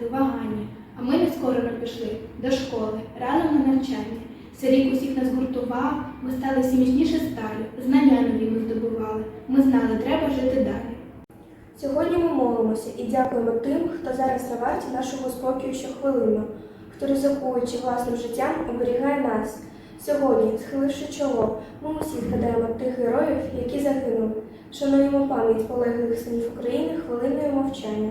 втратили вагання, а ми не скоро пішли до школи, рано на навчання. Цей рік усіх нас гуртував, ми стали всі міцніше сталі, знання нові ми здобували. Ми знали, треба жити далі. Сьогодні ми молимося і дякуємо тим, хто зараз на варті нашого спокою щохвилину, хто ризикуючи власним життям, оберігає нас. Сьогодні, схиливши чоло, ми усі згадаємо тих героїв, які загинули. Шануємо пам'ять полеглих синів України хвилиною мовчання.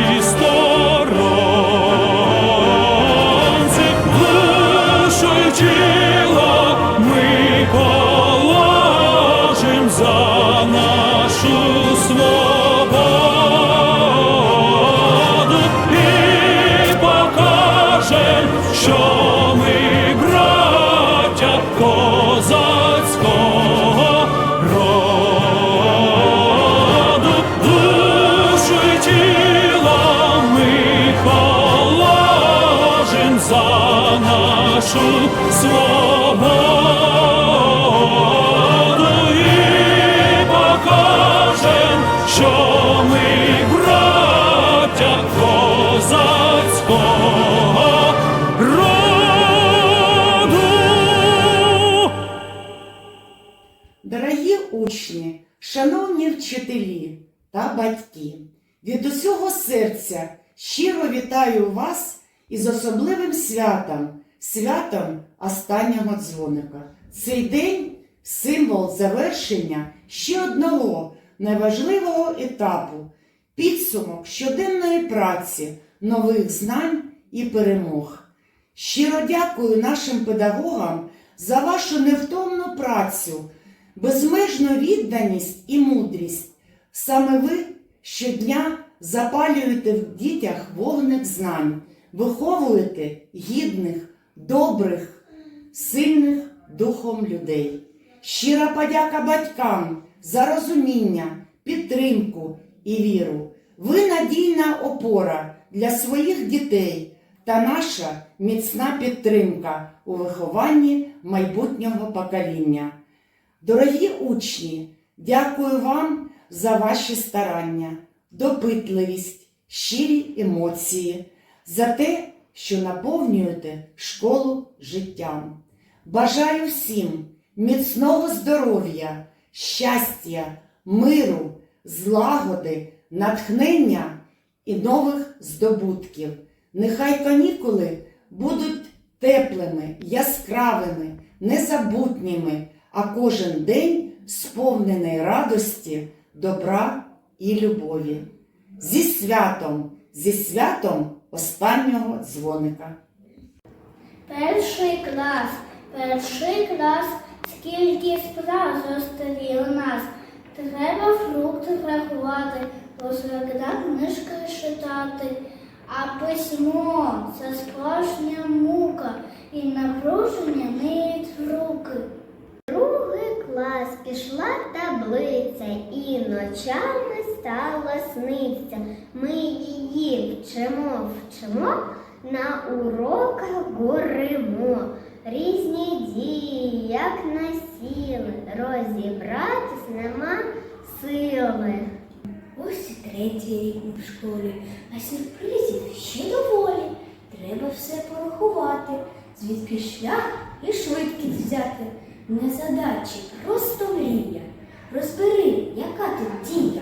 нашу свободу і покажем, що ми браття козацького роду. Дорогі учні, шановні вчителі та батьки, від усього серця щиро вітаю вас із особливим святом, святом останнього дзвоника. Цей день символ завершення ще одного найважливого етапу підсумок щоденної праці, нових знань і перемог. Щиро дякую нашим педагогам за вашу невтомну працю, безмежну відданість і мудрість. Саме ви щодня запалюєте в дітях вогник знань, виховуєте гідних, добрих, сильних духом людей. Щира подяка батькам за розуміння, підтримку і віру. Ви надійна опора для своїх дітей та наша міцна підтримка у вихованні майбутнього покоління. Дорогі учні, дякую вам за ваші старання, допитливість, щирі емоції, за те, що наповнюєте школу життям. Бажаю всім міцного здоров'я, щастя, миру, злагоди, натхнення і нових здобутків. Нехай канікули будуть теплими, яскравими, незабутніми, а кожен день сповнений радості, добра і любові. Зі святом, зі святом останнього дзвоника. Перший клас, перший клас, скільки справ зостарі у нас. Треба фрукти рахувати, завжди книжки читати, а письмо це справжня мука і напруження від руки. Клас пішла таблиця і ночами стала сниться. Ми її вчимо, вчимо, на уроках горимо. Різні дії, як насіли, розібратись нема сили. Ось і третій рік в школі, а сюрпризів ще доволі. Треба все порахувати, звідки шлях і швидкість взяти. Не задачі, просто мрія. Розбери, яка тут дія.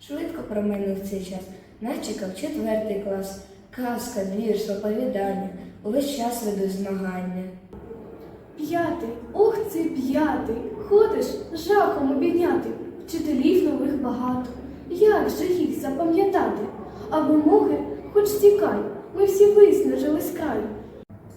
Швидко проминув цей час. Нас чекав четвертий клас. Казка, вірш, оповідання. Увесь час веду змагання. П'ятий, ох це п'ятий. Ходиш жахом обійняти. Вчителів нових багато. Як же їх запам'ятати? А вимоги хоч тікай, ми всі виснажили з краю.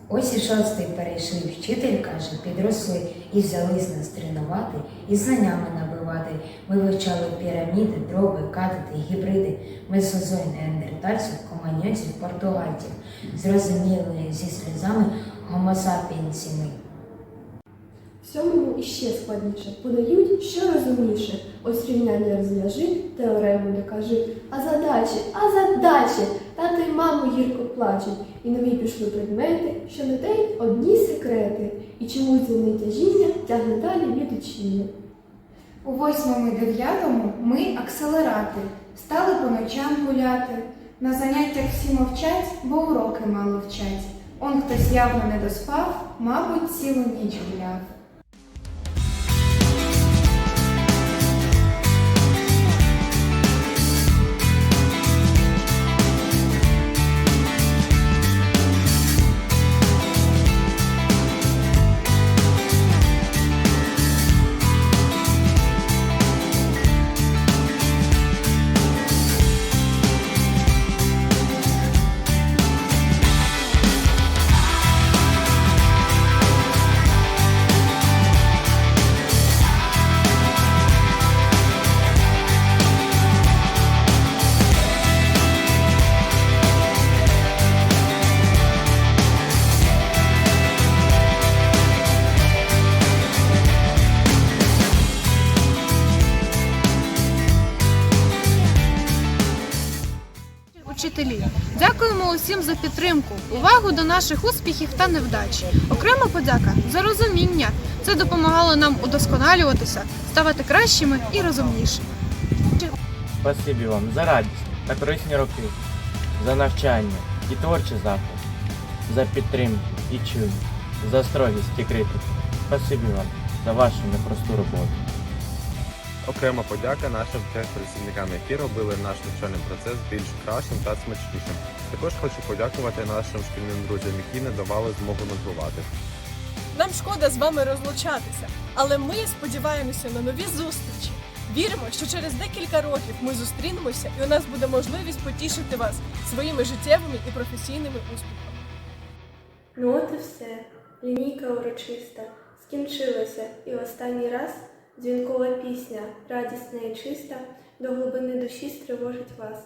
Ось і шостий перейшли, вчитель каже, підросли і взялись нас тренувати, і знаннями набивати. Ми вивчали піраміди, дроби, катети, гібриди, месозой неандертальців, команьонців, португальців. Зрозуміли зі сльозами гомосапіенсі ми. В сьомому іще складніше. Подають що розумніше. Ось рівняння розв'яжи, теорему докажи. А задачі, а задачі! Тато й маму гірко плачуть. І нові пішли предмети, що не дають одні секрети. І чомусь вони тяжіння тягне далі від учіння. У восьмому і дев'ятому ми акселерати, стали по ночам гуляти. На заняттях всі мовчать, бо уроки мало вчать. Он хтось явно не доспав, мабуть, цілу ніч гуляв. Учителі, дякуємо усім за підтримку, увагу до наших успіхів та невдач. Окрема подяка за розуміння. Це допомагало нам удосконалюватися, ставати кращими і розумнішими. Спасибі вам за радість та корисні роки, за навчання і творчий заклад, за підтримку і чуйність, за строгість і критику. Спасибі вам за вашу непросту роботу. Окрема подяка нашим техпрацівникам, які робили наш навчальний процес більш кращим та смачнішим. Також хочу подякувати нашим шкільним друзям, які не давали змогу нудьгувати. Нам шкода з вами розлучатися, але ми сподіваємося на нові зустрічі. Віримо, що через декілька років ми зустрінемося і у нас буде можливість потішити вас своїми життєвими і професійними успіхами. Ну от і все. Лінійка урочиста скінчилася, і останній раз дзвінкова пісня, радісна і чиста, до глибини душі стривожить вас.